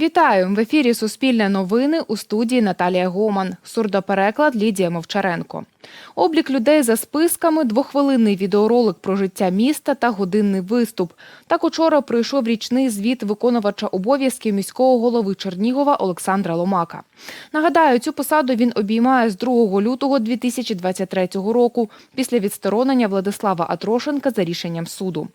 Вітаю в ефірі Суспільне новини у студії Наталія Гоман. Сурдопереклад Лідія Мовчаренко. Облік людей за списками, двохвилинний відеоролик про життя міста та годинний виступ. Так учора пройшов річний звіт виконувача обов'язків міського голови Чернігова Олександра Ломака. Нагадаю, цю посаду він обіймає з 2 лютого 2023 року після відсторонення Владислава Атрошенка за рішенням суду.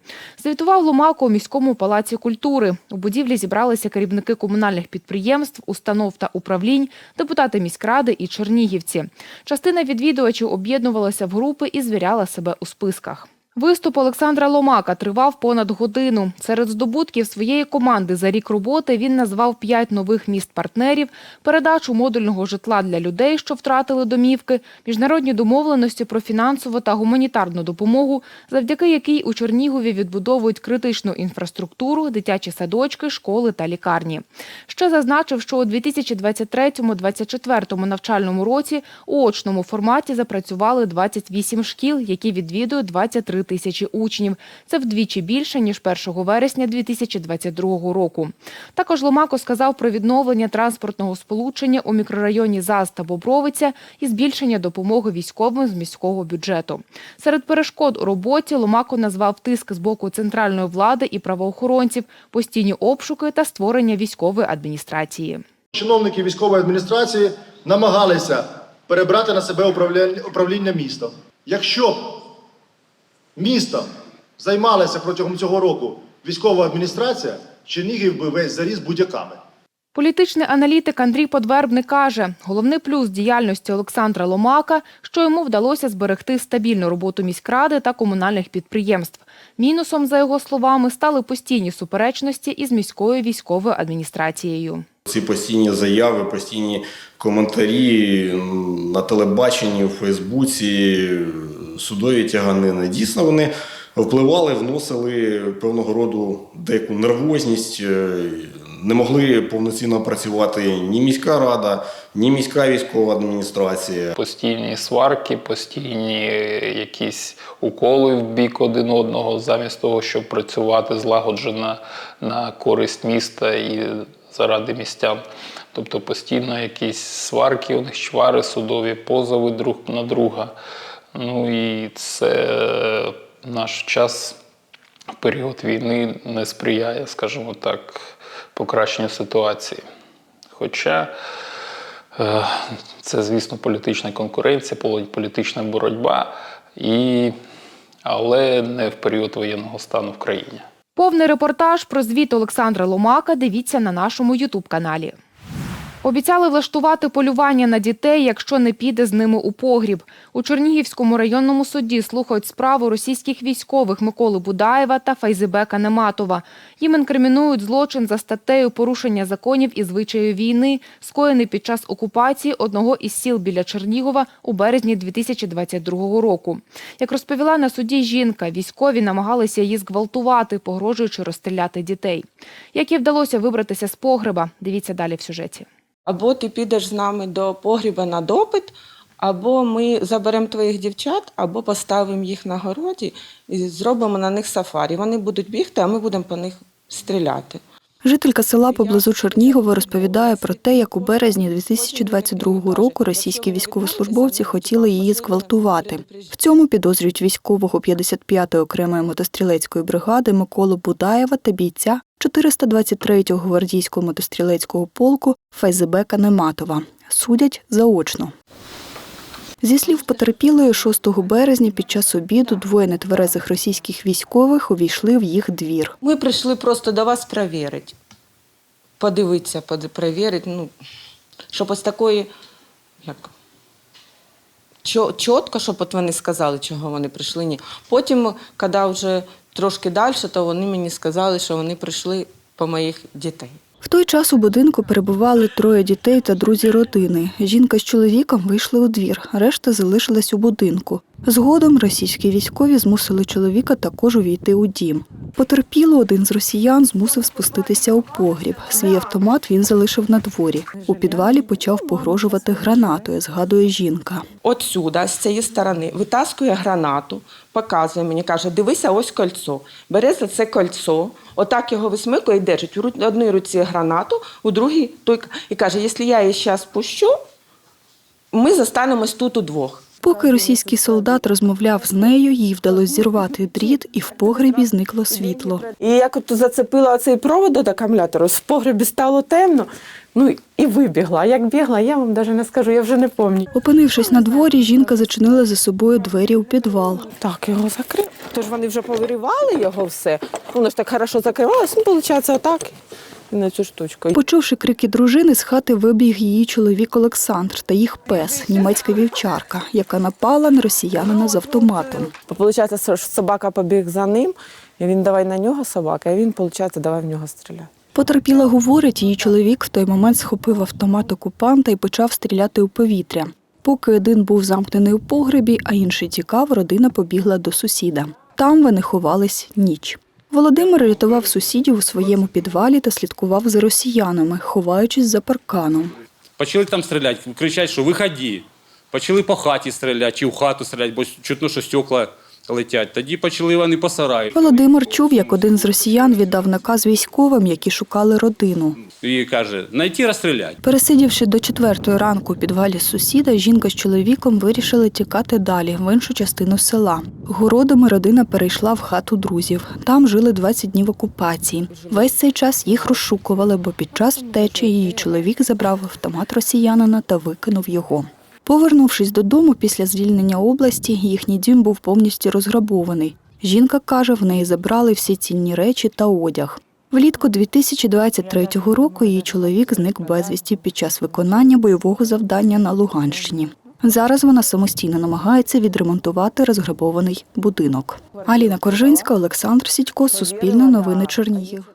Звітував Ломак у міському палаці культури. У будівлі зібралися керівники комунальних підприємств, установ та управлінь, депутати міськради і чернігівці. Частина відвідувачів об'єднувалася в групи і звіряла себе у списках. Виступ Олександра Ломака тривав понад годину. Серед здобутків своєї команди за рік роботи він назвав п'ять нових міст-партнерів, передачу модульного житла для людей, що втратили домівки, міжнародні домовленості про фінансову та гуманітарну допомогу, завдяки якій у Чернігові відбудовують критичну інфраструктуру, дитячі садочки, школи та лікарні. Ще зазначив, що у 2023-2024 навчальному році у очному форматі запрацювали 28 шкіл, які відвідують 23 тисячі учнів. Це вдвічі більше, ніж 1 вересня 2022 року. Також Ломако сказав про відновлення транспортного сполучення у мікрорайоні ЗАЗ та Бобровиця і збільшення допомоги військовим з міського бюджету. Серед перешкод у роботі Ломако назвав тиск з боку центральної влади і правоохоронців, постійні обшуки та створення військової адміністрації. Чиновники військової адміністрації намагалися перебрати на себе управління, містом. Якщо містом займалася протягом цього року військова адміністрація, Чернігів би весь заріс будь-яками. Політичний аналітик Андрій Подвербник каже, головний плюс діяльності Олександра Ломака, що йому вдалося зберегти стабільну роботу міськради та комунальних підприємств. Мінусом, за його словами, стали постійні суперечності із міською військовою адміністрацією. Ці постійні заяви, постійні коментарі на телебаченні, у Фейсбуці, судові тяганини. Дійсно, вони впливали, вносили певного роду деяку нервозність. е, Не могли повноцінно працювати ні міська рада, ні міська військова адміністрація. Постійні сварки, постійні якісь уколи в бік один одного, замість того, щоб працювати злагоджено на користь міста і заради містян. Тобто постійно якісь сварки, у них чвари, судові позови друг на друга. Ну і це наш час період війни не сприяє, скажімо так, покращенню ситуації. Хоча Е, Це, звісно, політична конкуренція, політична боротьба, і... але не в період воєнного стану в країні. Повний репортаж про звіт Олександра Ломака дивіться на нашому Ютуб-каналі. Обіцяли влаштувати полювання на дітей, якщо не піде з ними у погріб. У Чернігівському районному суді слухають справу російських військових Миколи Будаєва та Файзибека Нематова. Їм інкримінують злочин за статтею порушення законів і звичаїв війни, скоєний під час окупації одного із сіл біля Чернігова у березні 2022 року. Як розповіла на суді жінка, військові намагалися її зґвалтувати, погрожуючи розстріляти дітей. Як їй вдалося вибратися з погреба, дивіться далі в сюжеті. Або ти підеш з нами до погріба на допит, або ми заберемо твоїх дівчат, або поставимо їх на городі і зробимо на них сафарі. Вони будуть бігти, а ми будемо по них стріляти. Жителька села поблизу Чернігова розповідає про те, як у березні 2022 року російські військовослужбовці хотіли її зґвалтувати. В цьому підозрюють військового 55-ї окремої мотострілецької бригади Миколу Будаєва та бійця 423-го гвардійського мотострілецького полку Файзебека Нематова. Судять заочно. Зі слів потерпілої, 6 березня під час обіду двоє нетверезих російських військових увійшли в їх двір. Ми прийшли просто до вас перевірити. Подивитися, перевірити, ну, щоб ось такої, як чітко, щоб от вони сказали, чого вони прийшли. Ні. Потім, коли вже трошки далі, то вони мені сказали, що вони прийшли по моїх дітей. В той час у будинку перебували троє дітей та друзі родини. Жінка з чоловіком вийшли у двір, решта залишилась у будинку. Згодом російські військові змусили чоловіка також увійти у дім. Потерпіло один з росіян змусив спуститися у погріб. Свій автомат він залишив на дворі. У підвалі почав погрожувати гранатою, згадує жінка. Отсюда, з цієї сторони, витаскує гранату, показує мені, каже, дивися, ось кольцо. Бере за це кольцо, отак його висмикує і держить. В одній руці гранату, у другій той і каже: якщо я її зараз пущу, ми застанемось тут удвох. Поки російський солдат розмовляв з нею, їй вдалося зірвати дріт, і в погребі зникло світло. І як от зацепила цей провод до акумулятора, в погребі стало темно. Ну і вибігла. Як бігла, я вам навіть не скажу, я вже не пам'ятаю. Опинившись на дворі, жінка зачинила за собою двері у підвал. Так, його закрив. Тож вони вже повиривали його все. Воно ж так хорошо закривалось, ну, виходить, отак. На цю штучку. Почувши крики дружини, з хати вибіг її чоловік Олександр та їх пес, німецька вівчарка, яка напала на росіянина з автоматом. Получається, що собака побіг за ним, і він давай на нього собака, і він, виходить, давай в нього стріляти. Потерпіла говорить, її чоловік в той момент схопив автомат окупанта і почав стріляти у повітря. Поки один був замкнений у погребі, а інший тікав, родина побігла до сусіда. Там вони ховались ніч. Володимир рятував сусідів у своєму підвалі та слідкував за росіянами, ховаючись за парканом. Почали там стріляти, кричать, що виході. Почали по хаті стріляти, чи в хату стріляти, бо чутно, що стекла летять. Тоді почали вони по сараю. Володимир чув, як один з росіян віддав наказ військовим, які шукали родину. І каже, знайти розстріляти. Пересидівши до четвертої ранку у підвалі сусіда, жінка з чоловіком вирішили тікати далі, в іншу частину села. Городами родина перейшла в хату друзів. Там жили 20 днів окупації. Весь цей час їх розшукували, бо під час втечі її чоловік забрав автомат росіянина та викинув його. Повернувшись додому після звільнення області, їхній дім був повністю розграбований. Жінка каже, в неї забрали всі цінні речі та одяг. Влітку 2023 року її чоловік зник безвісті під час виконання бойового завдання на Луганщині. Зараз вона самостійно намагається відремонтувати розграбований будинок. Аліна Коржинська, Олександр Сідько, Суспільне новини Чернігів.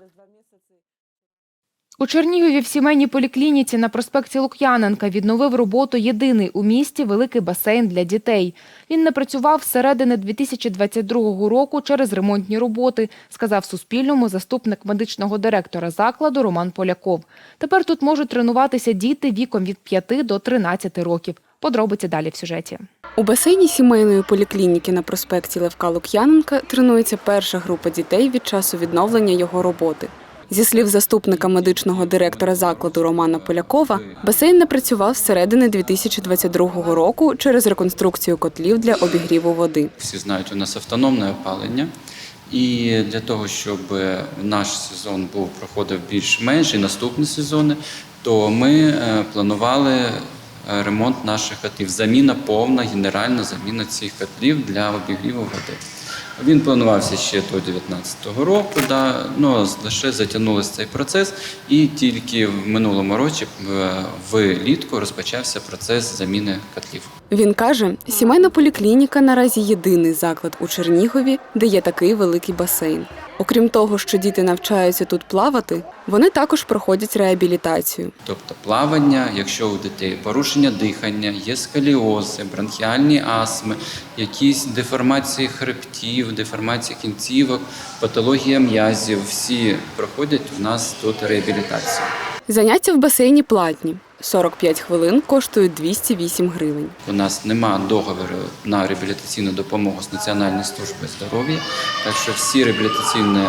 У Чернігові в сімейній поліклініці на проспекті Лук'яненка відновив роботу єдиний у місті великий басейн для дітей. Він не працював з середини 2022 року через ремонтні роботи, сказав Суспільному заступник медичного директора закладу Роман Поляков. Тепер тут можуть тренуватися діти віком від 5 до 13 років. Подробиці далі в сюжеті. У басейні сімейної поліклініки на проспекті Левка Лук'яненка тренується перша група дітей від часу відновлення його роботи. Зі слів заступника медичного директора закладу Романа Полякова, басейн не працював з середини 2022 року через реконструкцію котлів для обігріву води. Всі знають, у нас автономне опалення. І для того, щоб наш сезон був проходив більш-менш і наступні сезони, то ми е, планували е, ремонт наших котлів. Заміна повна, генеральна заміна цих котлів для обігріву води. Він планувався ще до 2019 року, да, ну, лише затягнулося цей процес, і тільки в минулому році влітку розпочався процес заміни котлів. Він каже, сімейна поліклініка наразі єдиний заклад у Чернігові, де є такий великий басейн. Окрім того, що діти навчаються тут плавати, вони також проходять реабілітацію. Тобто плавання, якщо у дітей порушення дихання, є сколіози, бронхіальні астми, якісь деформації хребтів, деформації кінцівок, патологія м'язів, всі проходять у нас тут реабілітацію. Заняття в басейні платні. 45 хвилин коштують 208 гривень. У нас нема договору на реабілітаційну допомогу з Національної служби здоров'я, так що всі реабілітаційні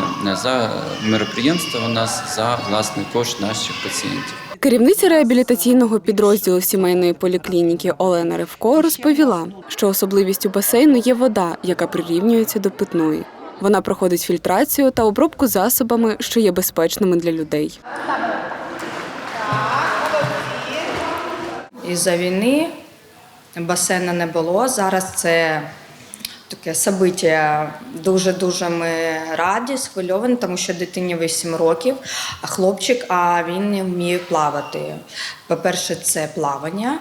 е, мероприємства у нас за власний кошт наших пацієнтів. Керівниця реабілітаційного підрозділу сімейної поліклініки Олена Ревко розповіла, що особливістю басейну є вода, яка прирівнюється до питної. Вона проходить фільтрацію та обробку засобами, що є безпечними для людей. Із-за війни басейну не було. Зараз це таке собиття. Дуже-дуже ми раді, схвильовані, тому що дитині 8 років, а хлопчик, а він не вміє плавати. По-перше, це плавання,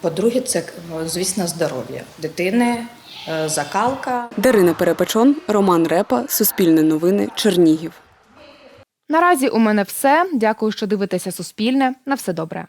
по-друге, це, звісно, здоров'я дитини, е, закалка. Дарина Перепечон, Роман Репа, Суспільне новини, Чернігів. Наразі у мене все. Дякую, що дивитеся Суспільне. На все добре.